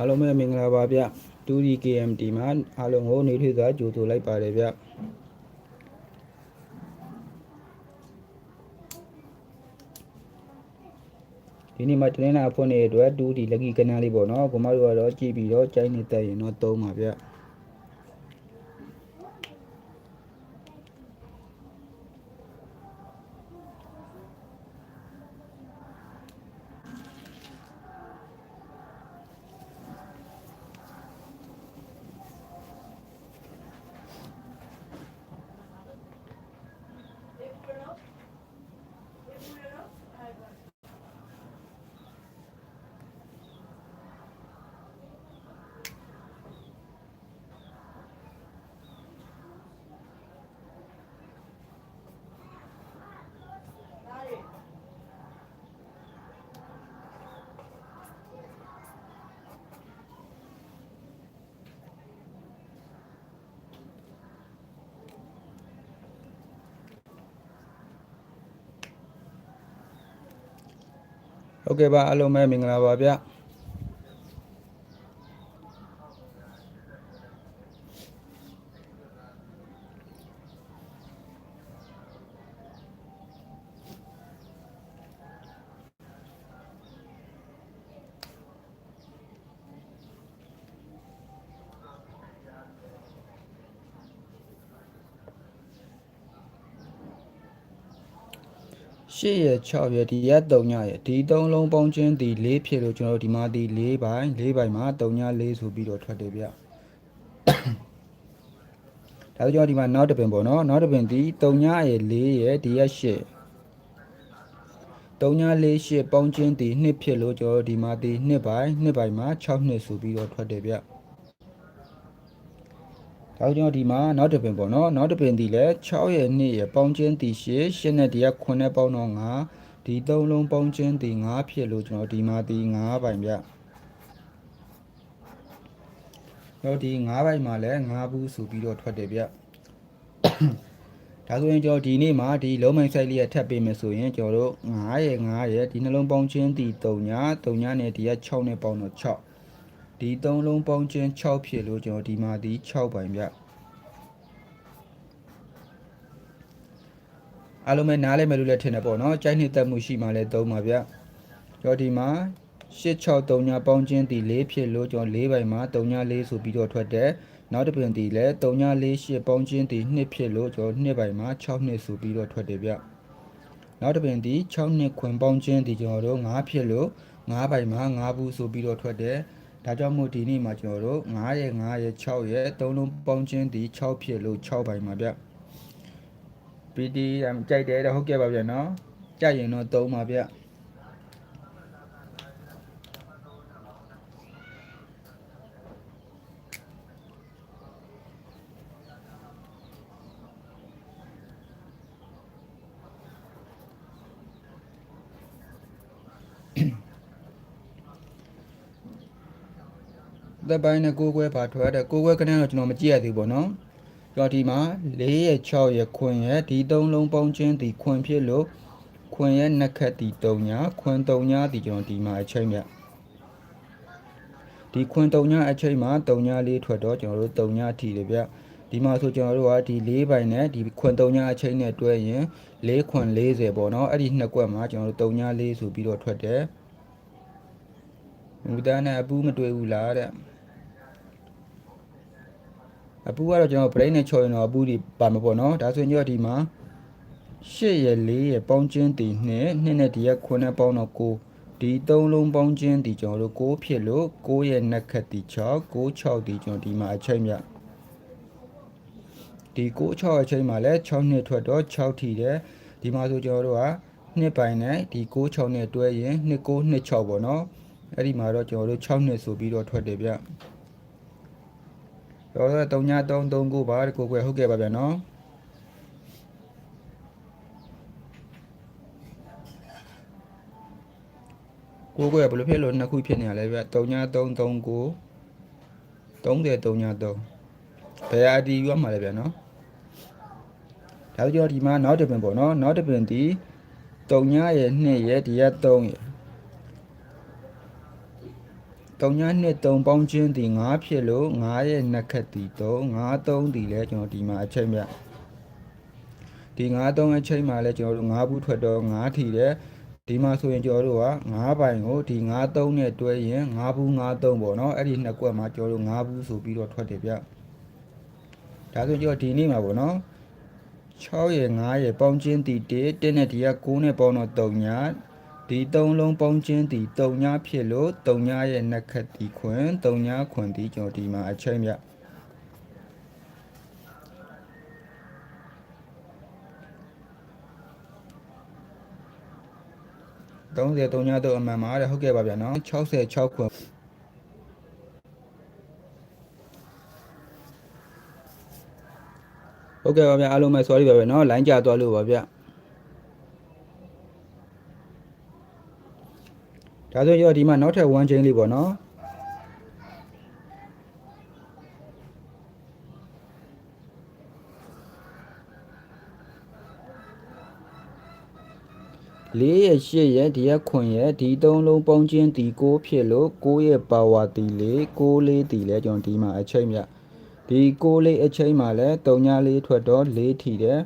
အားလုံးပဲမင်္ဂလာပါဗျ 2D KMT မှာအားလုံးကိုနေထွေးစွာကြိုဆိုလိုက်ပါတယ်ဗျဒီနေ့မှာတနင်္လာဖွင့်နေတဲ့အတွက် 2D လက်ကီကနန်းလေးပေါ့နော်ကိုမတို့ကတော့ကြည့်ပြီးတော့ကြိုင်းနေတက်ရင်တော့သုံးပါဗျ ဟုတ်ကဲ့ပါအားလုံးပဲမင်္ဂလာပါဗျ 8ရက်6ရက်ဒီရက်3ညရက်ဒီ3လုံးပေါင်းချင်းဒီ4ဖြစ်လို့ကျွန်တော်တို့ဒီမှာဒီ4ပိုင်း4ပိုင်းမှာ3ည4ဆိုပြီးတော့ထွက်တယ်ဗျဒါဆိုကျွန်တော်ဒီမှာနောက်တစ်ပင်ပေါ့နော်နောက်တစ်ပင်ဒီ3ညရဲ့4ရဲ့ဒီရက်8 3ည4 8ပေါင်းချင်းဒီ2ဖြစ်လို့ကျွန်တော်တို့ဒီမှာဒီ2ပိုင်း2ပိုင်းမှာ6နှစ်ဆိုပြီးတော့ထွက်တယ်ဗျ ဒါကြောင့်ဒီမှာနောက်တစ်ပင်ပေါ့နော်နောက်တစ်ပင်ဒီလဲ6ရဲ့2ရဲ့ပေါင်းချင်းဒီ8 8နဲ့ဒီက9နဲ့ပေါင်းတော့9ဒီ3လုံးပေါင်းချင်းဒီ9ဖြစ်လို့ကျွန်တော်ဒီမှာဒီ9ပိုင်ဗျတော့ဒီ9ပိုင်မှာလဲ9ဘူးဆိုပြီးတော့ထွက်တယ်ဗျဒါဆိုရင်ကျွန်တော်ဒီနေ့မှာဒီလုံးမိုင်ဆိုင်လေးရထပ်ပေးမယ်ဆိုရင်ကျွန်တော်တို့9ရဲ့9ရဲ့ဒီနှလုံးပေါင်းချင်းဒီ3ည3ညနဲ့ဒီက6နဲ့ပေါင်းတော့6 ဒီ3လုံးပေါင်းချင်း6ဖြစ်လို့ကျွန်တော်ဒီမှာဒီ6ပိုင်ဗျအားလုံးပဲနားလဲမယ်လို့လည်းထင်တယ်ပေါ့နော်ကြိုက်နှစ်သက်မှုရှိမှလည်းသုံးပါဗျကျွန်တော်ဒီမှာ863ညပေါင်းချင်းဒီ4ဖြစ်လို့ကျွန်တော်4ပိုင်မှာ3ည4ဆိုပြီးတော့ထွက်တယ်နောက်တစ်ပြင်ဒီလဲ3ည4 8ပေါင်းချင်းဒီ2ဖြစ်လို့ကျွန်တော်2ပိုင်မှာ6နှစ်ဆိုပြီးတော့ထွက်တယ်ဗျနောက်တစ်ပြင်ဒီ6နှစ်ခွင်ပေါင်းချင်းဒီကျွန်တော်တို့9ဖြစ်လို့9ပိုင်မှာ9ဘူးဆိုပြီးတော့ထွက်တယ် ဒါကြောင့်မို့ဒီနေ့မှာကျွန်တော်တို့9ရဲ့9ရဲ့6ရဲ့3လုံးပေါင်းချင်းဒီ6ဖြစ်လို့6ပိုင်မှာဗျ PD ကြိုက်တယ်တော့ဟုတ်ကဲ့ပါဗျာနော်ကြိုက်ရင်တော့သုံးပါဗျ သက်ပိုင်းနဲ့ကိုယ်ကွဲပါထွက်တဲ့ကိုယ်ကွဲကနန်းတော့ကျွန်တော်မကြည့်ရသေးဘူးပေါ့နော်ကြော်ဒီမှာ4ရဲ့6ရဲ့ခွင်ရဲ့ဒီ3လုံးပေါင်းချင်းဒီခွင်ဖြစ်လို့ခွင်ရဲ့နှစ်ခက်ဒီ3ညာခွင်3ညာဒီကျွန်တော်ဒီမှာအချိန်မြဒီခွင်3ညာအချိန်မှာ3ညာလေးထွက်တော့ကျွန်တော်တို့3ညာထီတယ်ဗျဒီမှာဆိုကျွန်တော်တို့ကဒီ၄ပိုင်နဲ့ဒီခွင်3ညာအချိန်နဲ့တွဲရင်၄ခွင်40ပေါ့နော်အဲ့ဒီနှစ်ကွက်မှာကျွန်တော်တို့3ညာလေးဆိုပြီးတော့ထွက်တယ်မူတန်းနဲ့အပူးမတွေ့ဘူးလားတဲ့ အပူကတော့ကျွန်တော် brain နဲ့ချော်ရင်တော့အပူတွေပါမှာပေါ့နော်ဒါဆိုရင်ကျွန်တော်ဒီမှာ8ရဲ့4ရဲ့ပေါင်းချင်းတည်2 2နဲ့ဒီက9နဲ့ပေါင်းတော့9ဒီ3လုံးပေါင်းချင်းဒီကျွန်တော်တို့6ဖြစ်လို့6ရဲ့နှစ်ခက်ဒီ6 6 6ဒီကျွန်တော်ဒီမှာအချိန်မြဒီ6 6အချိန်မှာလဲ6နှစ်ထွက်တော့6ထီတယ်ဒီမှာဆိုကျွန်တော်တို့ကနှစ်ပိုင်းနဲ့ဒီ6 6နဲ့တွဲရင်2 9 2 6ပေါ့နော်အဲ့ဒီမှာတော့ကျွန်တော်တို့6နှစ်ဆိုပြီးတော့ထွက်တယ်ဗျ တော့3ည3 3 9ပါကိုကွယ်ဟုတ်ကဲ့ပါဗျာနော်ကိုကွယ်ဘယ်လိုဖြစ်လို့နှစ်ခုဖြစ်နေရလဲဗျ3ည3 3 9 30 3ည3ဘယ်အတီးရမှာလဲဗျာနော်ဒါကြောင့်ဒီမှာနောက်တစ်ပင်ပေါ့နော်နောက်တစ်ပင်ဒီ3ညရဲ့2ရဲ့ဒီရက်3ရဲ့ 3ညနှစ်3ပေါင်းချင်းသည်9ဖြစ်လို့9ရဲ့နှစ်ခက်သည်3 9 3သည်လည်းကျွန်တော်ဒီမှာအချိန်မြဒီ9 3အချိန်မှာလည်းကျွန်တော်တို့9ဘူးထွက်တော့9ထီတယ်ဒီမှာဆိုရင်ကျွန်တော်တို့က9ပိုင်ကိုဒီ9 3နဲ့တွဲရင်9ဘူး9 3ပေါ့နော်အဲ့ဒီနှစ်ကွက်မှာကျွန်တော်တို့9ဘူးဆိုပြီးတော့ထွက်တယ်ဗျဒါဆိုကျွန်တော်ဒီနေ့မှာပေါ့နော်6ရယ်9ရယ်ပေါင်းချင်းတီ1တင်းနဲ့ဒီက9နဲ့ပေါင်းတော့3ညာ ဒီ3လုံးပေါင်းချင်းတီ3ညာဖြစ်လို့3ညာရဲ့နှစ်ခက်တီခွင်3ညာခွင်တီကျွန်တော်ဒီမှာအချိန်မြ30 3ညတော့အမှန်ပါတဲ့ဟုတ်ကဲ့ပါဗျာနော်66ခွင်ဟုတ်ကဲ့ပါဗျာအားလုံးပဲ sorry ပါဗျာနော် line ကျသွားလို့ပါဗျာ ဒါဆိုရောဒီမှာနောက်ထပ်1 chain လေးပေါ့နော်လေးရဲ့ရှစ်ရဲ့ဒီရက်ခွန်ရဲ့ဒီသုံးလုံးပေါင်းချင်းဒီ6ဖြစ်လို့6ရဲ့ပါဝါတီလေး6လေးတီလဲကျွန်တော်ဒီမှာအချိန်မြဒီ6လေးအချိန်မှာလဲ3ညလေးထွက်တော့4ထီတယ်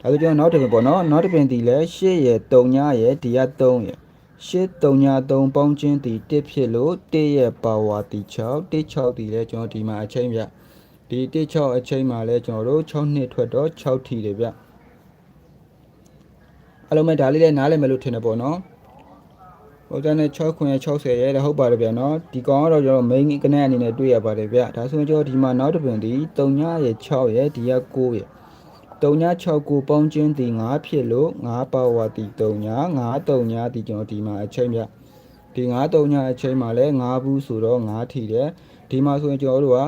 ဒါဆိုကျွန်တော်နောက်တစ်ပင်ပေါ့နော်နောက်တစ်ပင်တီလဲ8ရဲ့3ညရဲ့ဒီရက်3ရဲ့ 8 3ည3ပေါင်းချင်းတီ1ဖြစ်လို့1ရဲ့ပါဝါတီ6 1 6တီလဲကျွန်တော်ဒီမှာအချိန်မြဒီ1 6အချိန်မှာလဲကျွန်တော်တို့6နှစ်ထွက်တော့6ထီတယ်ဗျအလုံးမဲ့ဒါလေးလည်းနားလည်မယ်လို့ထင်တယ်ပေါ့နော်ဟိုတန်းနဲ့6ခွင်60ရဲတဲ့ဟုတ်ပါတယ်ဗျာနော်ဒီကောင်ကတော့ကျွန်တော် main ကနေအနေနဲ့တွေ့ရပါတယ်ဗျာဒါဆိုရင်ကျွန်တော်ဒီမှာနောက်တစ်ပင်ဒီ3ညရဲ့6ရဲ့ဒီက9ရဲ့ 3ည6 9ပေါင်းချင်းဒီ9ဖြစ်လို့9ပါဝါဒီ3ည9 3ညဒီကျွန်တော်ဒီမှာအချိန်ဗျဒီ9 3ညအချိန်မှာလဲ9ဘူးဆိုတော့9ထီတယ်ဒီမှာဆိုရင်ကျွန်တော်တို့က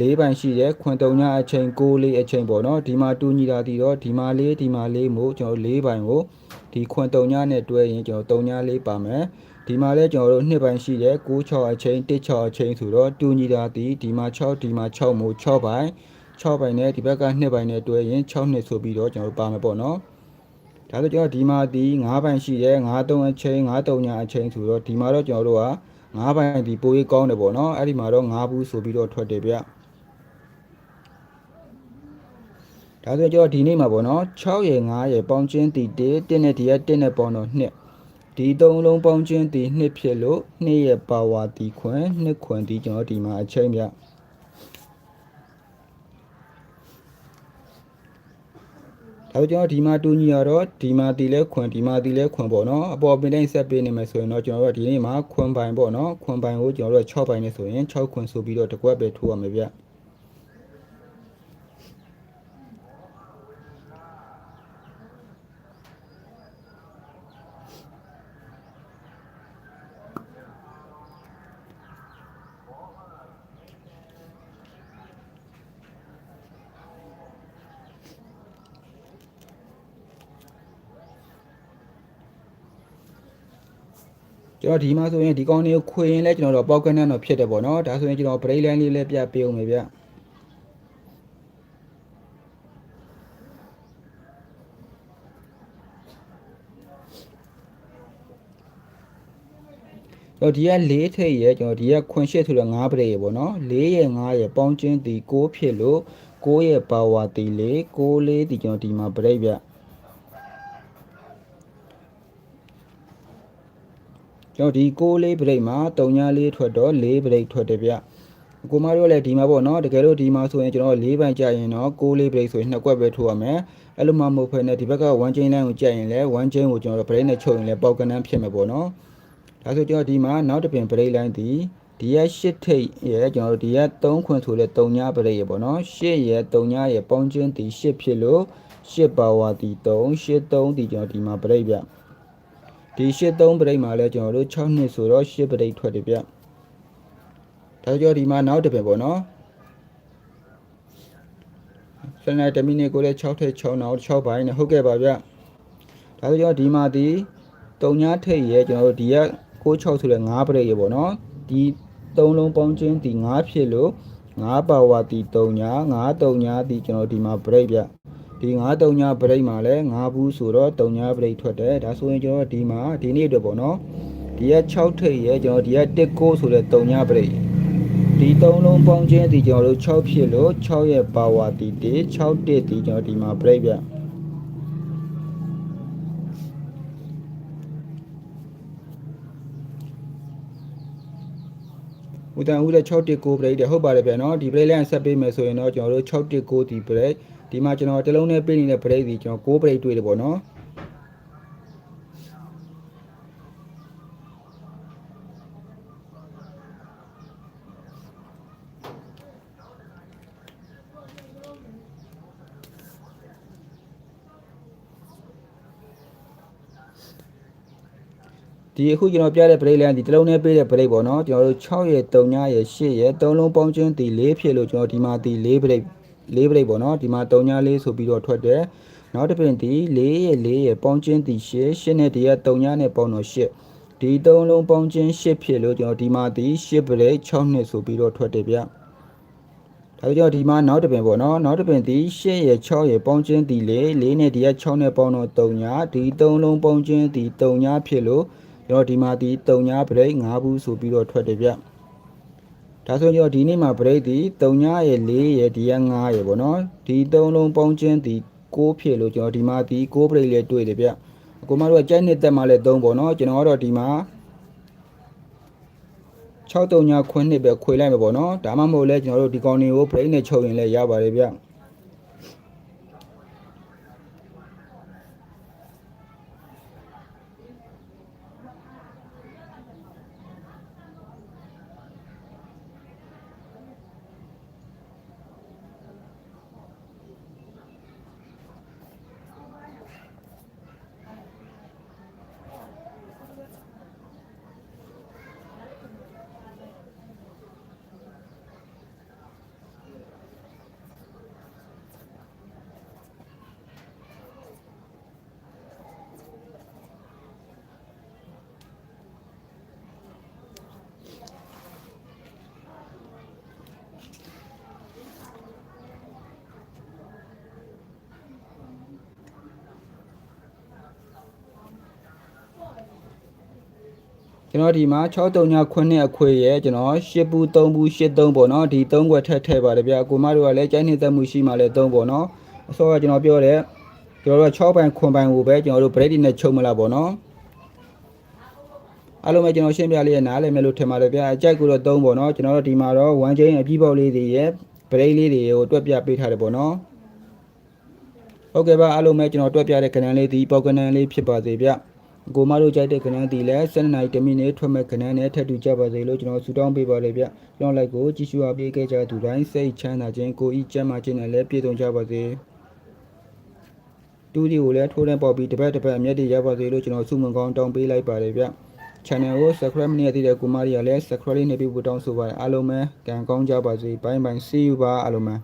၄ပိုင်ရှိတယ်ခွန်တုံညအချိန်6လေးအချိန်ပေါ့နော်ဒီမှာတူညီတာဒီတော့ဒီမှာလေးဒီမှာလေးမို့ကျွန်တော်၄ပိုင်ကိုဒီခွန်တုံညနဲ့တွဲရင်ကျွန်တော်3ညလေးပါမယ်ဒီမှာလဲကျွန်တော်တို့2ပိုင်ရှိတယ်6 6အချိန်1 6အချိန်ဆိုတော့တူညီတာဒီဒီမှာ6ဒီမှာ6မို့6ပိုင် 6ပိုင်နဲ့ဒီဘက်က2ပိုင်နဲ့တွဲရင်6နှစ်ဆိုပြီးတော့ကျွန်တော်တို့ပါမယ်ပေါ့နော်ဒါဆိုကျွန်တော်ဒီမှာဒီ9ပိုင်ရှိတယ်9 3အချိန်9 3ညအချိန်ဆိုတော့ဒီမှာတော့ကျွန်တော်တို့က9ပိုင်ဒီပိုးရေးကောင်းတယ်ပေါ့နော်အဲ့ဒီမှာတော့9ဘူးဆိုပြီးတော့ထွက်တယ်ဗျဒါဆိုကျွန်တော်ဒီနေ့မှာပေါ့နော်6ရယ်9ရယ်ပေါင်းချင်းတီ1 1နဲ့ဒီက1နဲ့ပေါင်းတော့2ဒီသုံးလုံးပေါင်းချင်းတီ2ဖြစ်လို့2ရယ်ပါဝါတီခွင်2ခွင်တီကျွန်တော်ဒီမှာအချိန်ပြ ဒါဆိုကျွန်တော်ဒီမှာတူညီရတော့ဒီမှာတီလဲခွင်ဒီမှာတီလဲခွင်ပေါ့နော်အပေါ်ပင်တိုင်းဆက်ပေးနေမယ်ဆိုရင်တော့ကျွန်တော်တို့ဒီနေ့မှာခွင်ပိုင်ပေါ့နော်ခွင်ပိုင်ကိုကျွန်တော်တို့6ပိုင်နဲ့ဆိုရင်6ခွင်ဆိုပြီးတော့တစ်ကွက်ပဲထိုးရမယ်ဗျ ကျွန်တော်ဒီမှာဆိုရင်ဒီကောင်းလေးကိုခွေရင်လဲကျွန်တော်တို့ပေါက်ကနန်းတော့ဖြစ်တယ်ပေါ့နော်ဒါဆိုရင်ကျွန်တော် break line လေးလည်းပြပေးအောင်မယ်ဗျကျွန်တော်ဒီက၄ထိပ်ရယ်ကျွန်တော်ဒီကခွန်ရှစ်ဆိုတော့9ပရိတ်ရယ်ပေါ့နော်၄ရယ်9ရယ်ပေါင်းချင်းဒီ6ဖြစ်လို့6ရယ်ပါဝါတီ၄6လေးဒီကျွန်တော်ဒီမှာပရိတ်ဗျ ကျွန်တော်ဒီ6လေးပရိတ်မှာ3ညလေးထွက်တော့4ပရိတ်ထွက်တယ်ဗျကိုမတို့လည်းဒီမှာပေါ့နော်တကယ်လို့ဒီမှာဆိုရင်ကျွန်တော်၄ပိုင်ကြရင်တော့6လေးပရိတ်ဆိုရင်နှစ်ကွက်ပဲထိုးရမယ်အဲ့လိုမှမဟုတ်ဖ ೇನೆ ဒီဘက်က1 chain line ကိုကြက်ရင်လည်း1 chain ကိုကျွန်တော်တို့ break နဲ့ချုပ်ရင်လည်းပေါက်ကနန်းဖြစ်မှာပေါ့နော်ဒါဆိုကျွန်တော်ဒီမှာနောက်တစ်ပင် break line ဒီဒီရ8ထိပ်ရဲ့ကျွန်တော်တို့ဒီရ3ခွင်ဆိုတဲ့3ည break ရဲ့ပေါ့နော်8ရဲ့3ညရဲ့ပေါင်းချင်းဒီ8ဖြစ်လို့8ပါဝါဒီ3 8 3ဒီကျွန်တော်ဒီမှာ break ဗျ ဒီ8 3 break မှာလဲကျွန်တော်တို့6နှစ်ဆိုတော့8 break ထွက်တယ်ဗျဒါကြောင့်ဒီမှာနောက်တစ်ပင်ပေါ့နော်စနေတမီနေကိုလည်း6ထိပ်6နောက်6ပိုင်းနဲ့ဟုတ်ကဲ့ပါဗျဒါဆိုကျွန်တော်ဒီမှာဒီ3ညထိပ်ရဲ့ကျွန်တော်တို့ဒီက96ဆိုတဲ့9ပရိတ်ရေပေါ့နော်ဒီ3လုံးပေါင်းချင်းဒီ9ဖြစ်လို့9ပါဝါဒီ3ည9 3ညဒီကျွန်တော်ဒီမှာပရိတ်ပြ ဒီ9 3ညပရိတ်မှာလဲ9ဘူးဆိုတော့3ညပရိတ်ထွက်တယ်ဒါဆိုရင်ကျွန်တော်ဒီမှာဒီနေ့အတွက်ပေါ့နော်ဒီက6ထိပ်ရဲ့ကျွန်တော်ဒီက1ကိုဆိုတဲ့3ညပရိတ်ဒီ3လုံးပေါင်းခြင်းဒီကျွန်တော်တို့6ဖြစ်လို့6ရဲ့ပါဝါဒီ1 6တစ်ဒီကျွန်တော်ဒီမှာပရိတ်ဗျဦးတန်ဦးတဲ့619ပရိတ်တဲ့ဟုတ်ပါတယ်ဗျာနော်ဒီပရိတ်လိုက်ဆက်ပေးမယ်ဆိုရင်တော့ကျွန်တော်တို့619ဒီပရိတ် ဒီမှာကျွန်တော်တစ်လုံးနဲ့ပေးနေတဲ့ပရိတ်ဒီကျွန်တော်6ပရိတ်တွေ့တယ်ပေါ့နော်ဒီအခုကျွန်တော်ပြတဲ့ break line ဒီတစ်လုံးနဲ့ပေးတဲ့ break ပေါ့နော်ကျွန်တော်တို့6ရဲ့3ညရဲ့8ရဲ့3လုံးပေါင်းချင်းဒီ4ဖြစ်လို့ကျွန်တော်ဒီမှာဒီ4 break 4 break ပေါ့နော်ဒီမှာ3ည4ဆိုပြီးတော့ထွက်တယ်နောက်တစ်ပင်ဒီ4ရဲ့4ရဲ့ပေါင်းချင်းဒီ8 8နဲ့ဒီက3ညနဲ့ပေါင်းတော့8ဒီ3လုံးပေါင်းချင်း8ဖြစ်လို့ကျွန်တော်ဒီမှာဒီ8 break 6နှစ်ဆိုပြီးတော့ထွက်တယ်ဗျဒါကြောင့်ဒီမှာနောက်တစ်ပင်ပေါ့နော်နောက်တစ်ပင်ဒီ8ရဲ့6ရဲ့ပေါင်းချင်းဒီ4 4နဲ့ဒီက6နဲ့ပေါင်းတော့3ညဒီ3လုံးပေါင်းချင်းဒီ3ညဖြစ်လို့ကျွန်တော်ဒီမှာဒီ3ည break 5ဘူးဆိုပြီးတော့ထွက်တယ်ဗျ ဒါဆိုကျွန်တော်ဒီနေ့မှာ break ဒီ3ညရဲ့4ရဲ့ဒီက5ရဲ့ပေါ့နော်ဒီ3လုံးပေါင်းချင်းဒီ6ဖြစ်လို့ကျွန်တော်ဒီမှာဒီ6 break လေးတွေ့တယ်ဗျအကိုမတို့ကကြိုက်နှစ်သက်မှလည်း3ပေါ့နော်ကျွန်တော်ကတော့ဒီမှာ6 3ညခွန်းနှစ်ပဲခွေလိုက်မှာပေါ့နော်ဒါမှမဟုတ်လဲကျွန်တော်တို့ဒီကောင်တွေကို break နဲ့ချုပ်ရင်လည်းရပါတယ်ဗျ ကျွန်တော်ဒီမှာ6 3ညခွန်းနဲ့အခွေရဲ့ကျွန်တော်10ဘူး3ဘူး8 3ပေါ့နော်ဒီ3ခွက်ထက်ထည့်ပါတယ်ဗျာကိုမတို့ကလည်းကျိုင်းနေသက်မှုရှိမှလည်း3ပေါ့နော်အစောကကျွန်တော်ပြောတယ်ကျွန်တော်တို့6ပိုင်ခွန်ပိုင်ကိုပဲကျွန်တော်တို့ break နဲ့ချုပ်မလားပေါ့နော်အားလုံးပဲကျွန်တော်ရှင်းပြလေးရနားလည်မယ်လို့ထင်ပါတယ်ဗျာအကြိုက်ကိုတော့3ပေါ့နော်ကျွန်တော်တို့ဒီမှာတော့1 chain အပြည့်ပေါက်လေးတွေရဲ့ break လေးတွေကိုတွက်ပြပေးထားတယ်ပေါ့နော်ဟုတ်ကဲ့ပါအားလုံးပဲကျွန်တော်တွက်ပြတဲ့ကဏ္ဍလေးဒီပေါက်ကဏ္ဍလေးဖြစ်ပါစေဗျာ ကိုမတို့ကြိုက်တဲ့ကဏ္ဍဒီလဲ7နိုင်10မိနစ်ထွက်မဲ့ကဏ္ဍနဲ့ထပ်တူကြပါစေလို့ကျွန်တော်ဆုတောင်းပေးပါလေဗျ။ကျွန်တော်လိုက်ကိုကြည့်ရှုအားပေးခဲ့ကြသူတိုင်းစိတ်ချမ်းသာခြင်းကိုဤကျမ်းမာခြင်းနဲ့လည်းပြည့်စုံကြပါစေ။တူဒီကိုလည်းထိုးတဲ့ပေါက်ပြီးတစ်ပတ်တစ်ပတ်အမျက်တွေရပါစေလို့ကျွန်တော်ဆုမွန်ကောင်းတောင်းပေးလိုက်ပါတယ်ဗျ။ channel ကို subscribe မလုပ်သေးတဲ့ကိုမရီကလည်း subscribe လေးနှိပ်ပြီးပို့တောင်းဆိုပါတယ်အားလုံးပဲကံကောင်းကြပါစေဘိုင်းဘိုင်း see you ပါအားလုံးပဲ